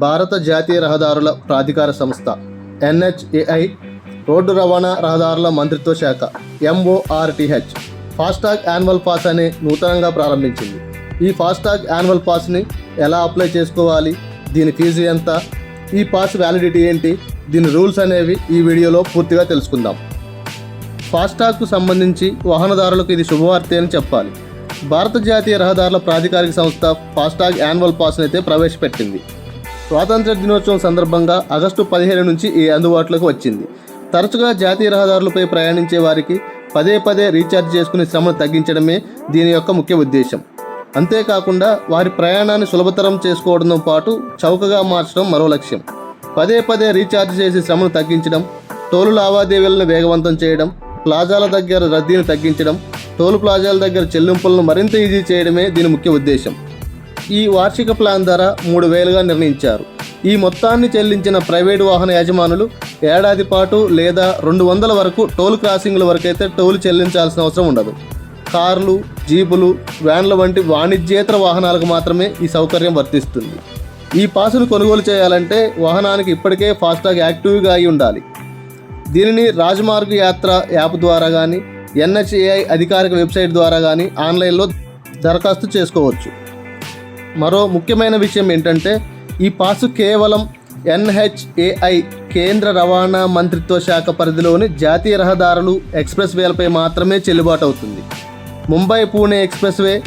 భారత జాతీయ రహదారుల ప్రాధికార సంస్థ ఎన్హెచ్ఏఐ రోడ్డు రవాణా రహదారుల మంత్రిత్వ శాఖ ఎంఓఆర్టీహెచ్ ఫాస్టాగ్ యాన్యువల్ పాస్ అనే నూతనంగా ప్రారంభించింది. ఈ ఫాస్టాగ్ యాన్యువల్ పాస్ని ఎలా అప్లై చేసుకోవాలి? దీని ఫీజు ఎంత? ఈ పాస్ వ్యాలిడిటీ ఏంటి? దీని రూల్స్ అనేవి ఈ వీడియోలో పూర్తిగా తెలుసుకుందాం. ఫాస్టాగ్కు సంబంధించి వాహనదారులకు ఇది శుభవార్తే అని చెప్పాలి. భారత జాతీయ రహదారుల ప్రాధికారిక సంస్థ ఫాస్టాగ్ యాన్యువల్ పాస్ని అయితే ప్రవేశపెట్టింది. స్వాతంత్ర దినోత్సవం సందర్భంగా ఆగస్టు పదిహేను నుంచి ఈ అందుబాటులోకి వచ్చింది. తరచుగా జాతీయ రహదారులపై ప్రయాణించే వారికి పదే పదే రీఛార్జ్ చేసుకునే శ్రమను తగ్గించడమే దీని యొక్క ముఖ్య ఉద్దేశం. అంతేకాకుండా వారి ప్రయాణాన్ని సులభతరం చేసుకోవడంతో పాటు చౌకగా మార్చడం మరో లక్ష్యం. పదే పదే రీఛార్జ్ చేసి శ్రమను తగ్గించడం టోలు లావాదేవీలను వేగవంతం చేయడం ప్లాజాల దగ్గర రద్దీని తగ్గించడం టోలు ప్లాజాల దగ్గర చెల్లింపులను మరింత ఈజీ చేయడమే దీని ముఖ్య ఉద్దేశం. ఈ వార్షిక ప్లాన్ ధర మూడు వేలుగా నిర్ణయించారు. ఈ మొత్తాన్ని చెల్లించిన ప్రైవేటు వాహన యజమానులు ఏడాది పాటు లేదా రెండు వందల వరకు టోల్ క్రాసింగ్ల వరకైతే టోల్ చెల్లించాల్సిన అవసరం ఉండదు. కార్లు జీపులు వ్యాన్ల వంటి వాణిజ్యేతర వాహనాలకు మాత్రమే ఈ సౌకర్యం వర్తిస్తుంది. ఈ పాసును కొనుగోలు చేయాలంటే వాహనానికి ఇప్పటికే ఫాస్టాగ్ యాక్టివ్గా అయి ఉండాలి. దీనిని రాజమార్గ యాత్ర యాప్ ద్వారా కానీ ఎన్హెచ్ఏఐ అధికారిక వెబ్సైట్ ద్వారా కానీ ఆన్లైన్లో దరఖాస్తు చేసుకోవచ్చు. మరో ముఖ్యమైన విషయం ఏంటంటే ఈ పాసు కేవలం ఎన్హెచ్ఏఐ కేంద్ర రవాణా మంత్రిత్వ శాఖ పరిధిలోని జాతీయ రహదారులు ఎక్స్ప్రెస్ వేలపై మాత్రమే చెల్లుబాటు అవుతుంది ముంబై పూణే ఎక్స్ప్రెస్ వే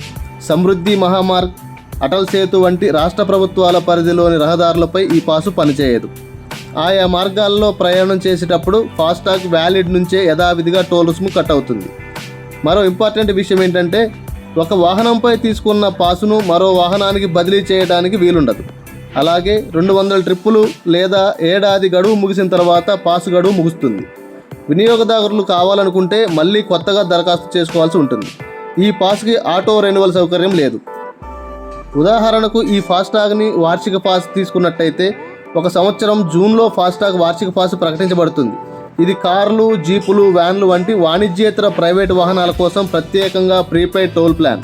సమృద్ధి మహామార్గ్ అటల్ సేతు వంటి రాష్ట్ర ప్రభుత్వాల పరిధిలోని రహదారులపై ఈ పాసు పనిచేయదు. ఆయా మార్గాల్లో ప్రయాణం చేసేటప్పుడు ఫాస్టాగ్ వ్యాలిడ్ నుంచే యథావిధిగా టోల్ రుసుము కట్ అవుతుంది. మరో ఇంపార్టెంట్ విషయం ఏంటంటే ఒక వాహనంపై తీసుకున్న పాసును మరో వాహనానికి బదిలీ చేయడానికి వీలుండదు. అలాగే రెండు వందల ట్రిప్పులు లేదా ఏడాది గడువు ముగిసిన తర్వాత పాసు గడువు ముగుస్తుంది. వినియోగదారులు కావాలనుకుంటే మళ్ళీ కొత్తగా దరఖాస్తు చేసుకోవాల్సి ఉంటుంది. ఈ పాస్కి ఆటో రెన్యువల్ సౌకర్యం లేదు. ఉదాహరణకు ఈ ఫాస్టాగ్ని వార్షిక పాస్ తీసుకున్నట్టయితే ఒక సంవత్సరం జూన్లో ఫాస్టాగ్ వార్షిక పాస్ ప్రకటించబడుతుంది. ఇది కార్లు జీపులు వ్యాన్లు వంటి వాణిజ్యేతర ప్రైవేట్ వాహనాల కోసం ప్రత్యేకంగా ప్రీపెయిడ్ టోల్ ప్లాన్.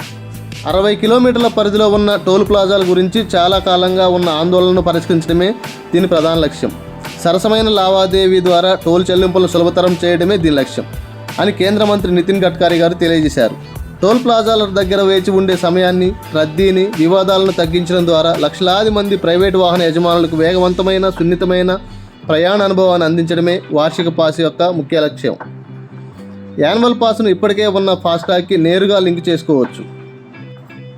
అరవై కిలోమీటర్ల పరిధిలో ఉన్న టోల్ ప్లాజాల గురించి చాలా కాలంగా ఉన్న ఆందోళనను పరిష్కరించడమే దీని ప్రధాన లక్ష్యం. సరసమైన లావాదేవీ ద్వారా టోల్ చెల్లింపులను సులభతరం చేయడమే దీని లక్ష్యం అని కేంద్ర మంత్రి నితిన్ గడ్కరీ గారు తెలియజేశారు. టోల్ ప్లాజాల దగ్గర వేచి ఉండే సమయాన్ని రద్దీని వివాదాలను తగ్గించడం ద్వారా లక్షలాది మంది ప్రైవేటు వాహన యజమానులకు వేగవంతమైన సున్నితమైన ప్రయాణ అనుభవాన్ని అందించడమే వార్షిక పాస్ యొక్క ముఖ్య లక్ష్యం. యాన్యువల్ పాస్ను ఇప్పటికే ఉన్న ఫాస్టాగ్కి నేరుగా లింక్ చేసుకోవచ్చు.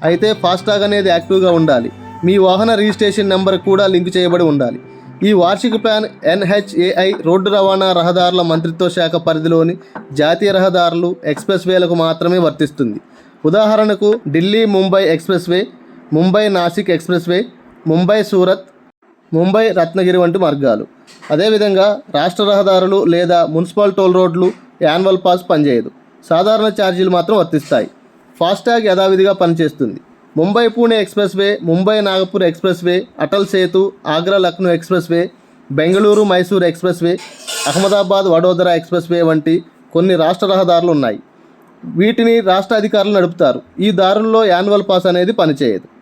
అయితే ఫాస్టాగ్ అనేది యాక్టివ్గా ఉండాలి. మీ వాహన రిజిస్ట్రేషన్ నెంబర్ కూడా లింక్ చేయబడి ఉండాలి. ఈ వార్షిక ప్లాన్ ఎన్హెచ్ఏఐ రోడ్డు రవాణా రహదారుల మంత్రిత్వ శాఖ పరిధిలోని జాతీయ రహదారులు ఎక్స్ప్రెస్ వేలకు మాత్రమే వర్తిస్తుంది. ఉదాహరణకు Delhi Mumbai expressway Mumbai Nashik expressway Mumbai Surat Mumbai Ratnagiri వంటి మార్గాలు. అదేవిధంగా రాష్ట్ర రహదారులు లేదా మున్సిపల్ టోల్ రోడ్లు యాన్యువల్ పాస్ పనిచేయదు. సాధారణ ఛార్జీలు మాత్రం వర్తిస్తాయి. ఫాస్టాగ్ యథావిధిగా పనిచేస్తుంది. Mumbai Pune expressway Mumbai Nagpur expressway Atal Setu Agra Lucknow expressway Bengaluru Mysore expressway Ahmedabad Vadodara expressway వంటి కొన్ని రాష్ట్ర రహదారులు ఉన్నాయి. వీటిని రాష్ట్ర అధికారులు నడుపుతారు. ఈ దారుల్లో యాన్యువల్ పాస్ అనేది పనిచేయదు.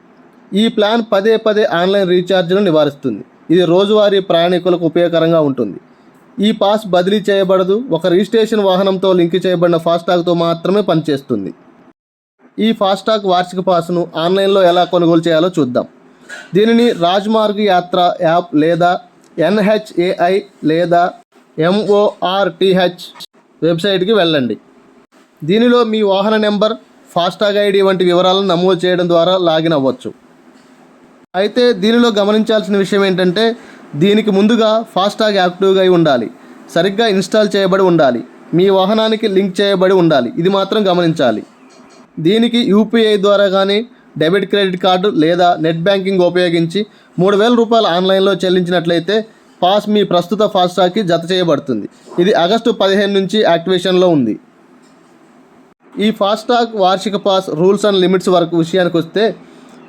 ఈ ప్లాన్ పదే పదే ఆన్లైన్ రీఛార్జ్ను నివారిస్తుంది. ఇది రోజువారీ ప్రయాణికులకు ఉపయోగకరంగా ఉంటుంది. ఈ పాస్ బదిలీ చేయబడదు. ఒక రిజిస్ట్రేషన్ వాహనంతో లింక్ చేయబడిన ఫాస్టాగ్తో మాత్రమే పనిచేస్తుంది. ఈ ఫాస్టాగ్ వార్షిక పాస్ను ఆన్లైన్లో ఎలా కొనుగోలు చేయాలో చూద్దాం. దీనిని రాజ్మార్గ్ యాత్ర యాప్ లేదా ఎన్హెచ్ఏఐ లేదా ఎంఓఆర్టీహెచ్ వెబ్సైట్కి వెళ్ళండి. దీనిలో మీ వాహన నెంబర్ ఫాస్టాగ్ ఐడి వంటి వివరాలను నమోదు చేయడం ద్వారా లాగిన్ అవ్వచ్చు. అయితే దీనిలో గమనించాల్సిన విషయం ఏంటంటే దీనికి ముందుగా ఫాస్టాగ్ యాక్టివ్గా అయి ఉండాలి. సరిగ్గా ఇన్స్టాల్ చేయబడి ఉండాలి. మీ వాహనానికి లింక్ చేయబడి ఉండాలి. ఇది మాత్రం గమనించాలి. దీనికి యూపీఐ ద్వారా కానీ డెబిట్ క్రెడిట్ కార్డు లేదా నెట్ బ్యాంకింగ్ ఉపయోగించి మూడు వేల రూపాయలు ఆన్లైన్లో చెల్లించినట్లయితే పాస్ మీ ప్రస్తుత ఫాస్టాగ్కి జత చేయబడుతుంది. ఇది ఆగస్టు పదిహేను నుంచి యాక్టివేషన్లో ఉంది. ఈ ఫాస్టాగ్ వార్షిక పాస్ రూల్స్ అండ్ లిమిట్స్ వరకు విషయానికి వస్తే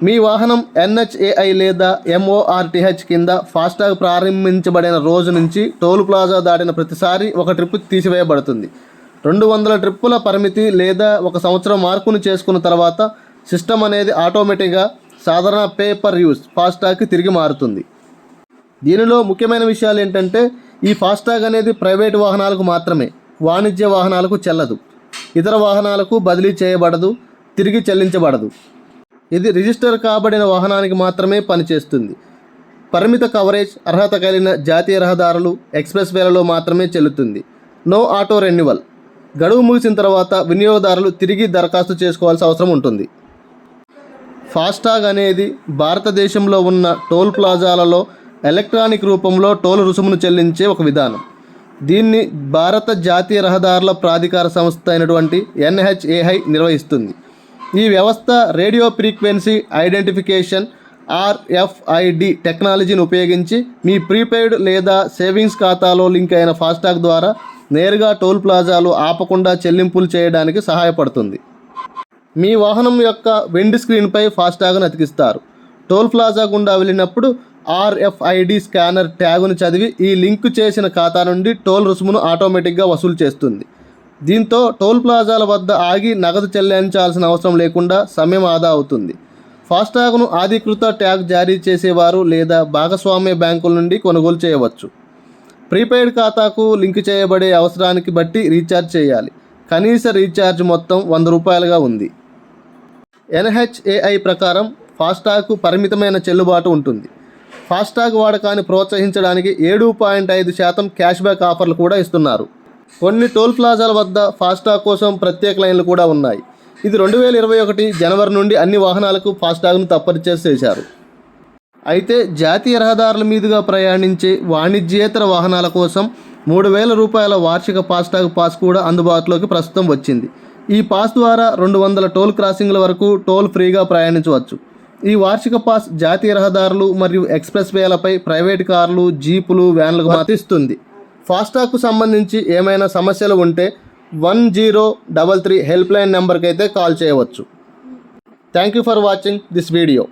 మీ వాహనం ఎన్హెచ్ఏఐ లేదా ఎంఓఆర్టీహెచ్ కింద ఫాస్టాగ్ ప్రారంభించబడిన రోజు నుంచి టోల్ ప్లాజా దాటిన ప్రతిసారి ఒక ట్రిప్ తీసివేయబడుతుంది. రెండు వందల ట్రిప్పుల పరిమితి లేదా ఒక సంవత్సరం మార్కును చేసుకున్న తర్వాత సిస్టమ్ అనేది ఆటోమేటిక్గా సాధారణ పేపర్ యూస్ ఫాస్టాగ్కి తిరిగి మారుతుంది. దీనిలో ముఖ్యమైన విషయాలు ఏంటంటే ఈ ఫాస్టాగ్ అనేది ప్రైవేట్ వాహనాలకు మాత్రమే వాణిజ్య వాహనాలకు చెల్లదు. ఇతర వాహనాలకు బదిలీ చేయబడదు తిరిగి చెల్లించబడదు. ఇది రిజిస్టర్ కాబడిన వాహనానికి మాత్రమే పనిచేస్తుంది. పరిమిత కవరేజ్ అర్హత కలిగిన జాతీయ రహదారులు ఎక్స్ప్రెస్ వేలలో మాత్రమే చెల్లుతుంది. No auto renewal. గడువు ముగిసిన తర్వాత వినియోగదారులు తిరిగి దరఖాస్తు చేసుకోవాల్సిన అవసరం ఉంటుంది. ఫాస్టాగ్ అనేది భారతదేశంలో ఉన్న టోల్ ప్లాజాలలో ఎలక్ట్రానిక్ రూపంలో టోల్ రుసుమును చెల్లించే ఒక విధానం. దీన్ని భారత జాతీయ రహదారుల ప్రాధికార సంస్థ అయినటువంటి ఎన్హెచ్ఏఐ నిర్వహిస్తుంది. ఈ వ్యవస్థ రేడియో ఫ్రీక్వెన్సీ ఐడెంటిఫికేషన్ ఆర్ఎఫ్ఐడి టెక్నాలజీని ఉపయోగించి మీ ప్రీపెయిడ్ లేదా సేవింగ్స్ ఖాతాలో లింక్ అయిన ఫాస్టాగ్ ద్వారా నేరుగా టోల్ ప్లాజాలు ఆపకుండా చెల్లింపులు చేయడానికి సహాయపడుతుంది. మీ వాహనం యొక్క విండ్ స్క్రీన్పై ఫాస్టాగ్ను అతికిస్తారు. టోల్ ప్లాజా గుండా వెళ్ళినప్పుడు ఆర్ఎఫ్ఐడి స్కానర్ ట్యాగును చదివి ఈ లింక్ చేసిన ఖాతా నుండి టోల్ రుసుమును ఆటోమేటిక్గా వసూలు చేస్తుంది. దీంతో టోల్ ప్లాజాల వద్ద ఆగి నగదు చెల్లించాల్సిన అవసరం లేకుండా సమయం ఆదా అవుతుంది. ఫాస్టాగ్ను అధికృత ట్యాగ్ జారీ చేసేవారు లేదా భాగస్వామ్య బ్యాంకుల నుండి కొనుగోలు చేయవచ్చు. ప్రీపెయిడ్ ఖాతాకు లింక్ చేయబడే అవసరానికి బట్టి రీఛార్జ్ చేయాలి. కనీస రీఛార్జ్ మొత్తం వంద రూపాయలుగా ఉంది. ఎన్హెచ్ఏఐ ప్రకారం ఫాస్టాగ్కు పరిమితమైన చెల్లుబాటు ఉంటుంది. ఫాస్టాగ్ వాడకాన్ని ప్రోత్సహించడానికి ఏడు పాయింట్ ఐదు శాతం క్యాష్ బ్యాక్ ఆఫర్లు కూడా ఇస్తున్నారు. కొన్ని టోల్ ప్లాజాల వద్ద ఫాస్టాగ్ కోసం ప్రత్యేక లైన్లు కూడా ఉన్నాయి. ఇది రెండు వేల ఇరవై ఒకటి జనవరి నుండి అన్ని వాహనాలకు ఫాస్టాగ్ను తప్పనిసరి చేశారు. అయితే జాతీయ రహదారుల మీదుగా ప్రయాణించే వాణిజ్యేతర వాహనాల కోసం మూడు వేల రూపాయల వార్షిక ఫాస్టాగ్ పాస్ కూడా అందుబాటులోకి ప్రస్తుతం వచ్చింది. ఈ పాస్ ద్వారా రెండు వందల టోల్ క్రాసింగ్ల వరకు టోల్ ఫ్రీగా ప్రయాణించవచ్చు. ఈ వార్షిక పాస్ జాతీయ రహదారులు మరియు ఎక్స్ప్రెస్ వేలపై ప్రైవేట్ కార్లు జీపులు వ్యాన్లకు వర్తిస్తుంది. ఫాస్టాగ్కు సంబంధించి ఏమైనా సమస్యలు ఉంటే one zero double three help line నెంబర్కి అయితే కాల్ చేయవచ్చు. Thank you for watching this video